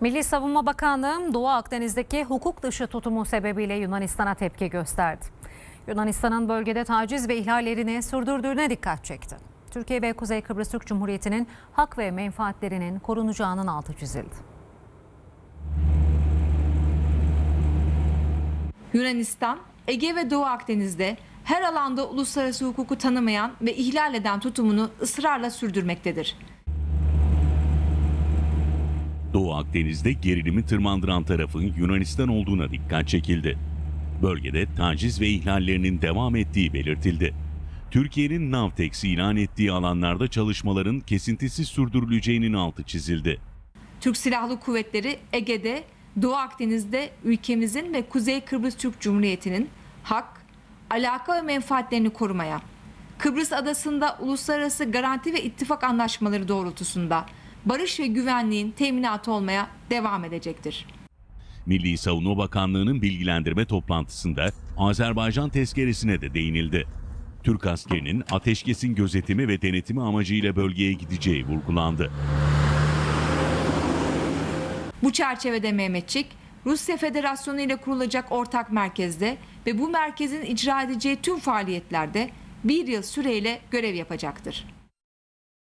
Milli Savunma Bakanlığı Doğu Akdeniz'deki hukuk dışı tutumu sebebiyle Yunanistan'a tepki gösterdi. Yunanistan'ın bölgede taciz ve ihlallerini sürdürdüğüne dikkat çekti. Türkiye ve Kuzey Kıbrıs Türk Cumhuriyeti'nin hak ve menfaatlerinin korunacağının altı çizildi. Yunanistan, Ege ve Doğu Akdeniz'de her alanda uluslararası hukuku tanımayan ve ihlal eden tutumunu ısrarla sürdürmektedir. Doğu Akdeniz'de gerilimi tırmandıran tarafın Yunanistan olduğuna dikkat çekildi. Bölgede taciz ve ihlallerinin devam ettiği belirtildi. Türkiye'nin Navtex ilan ettiği alanlarda çalışmaların kesintisiz sürdürüleceğinin altı çizildi. Türk Silahlı Kuvvetleri Ege'de, Doğu Akdeniz'de ülkemizin ve Kuzey Kıbrıs Türk Cumhuriyeti'nin hak, alaka ve menfaatlerini korumaya, Kıbrıs Adası'nda uluslararası garanti ve ittifak anlaşmaları doğrultusunda barış ve güvenliğin teminatı olmaya devam edecektir. Milli Savunma Bakanlığı'nın bilgilendirme toplantısında Azerbaycan tezkeresine de değinildi. Türk askerinin ateşkesin gözetimi ve denetimi amacıyla bölgeye gideceği vurgulandı. Bu çerçevede Mehmetçik, Rusya Federasyonu ile kurulacak ortak merkezde ve bu merkezin icra edeceği tüm faaliyetlerde bir yıl süreyle görev yapacaktır.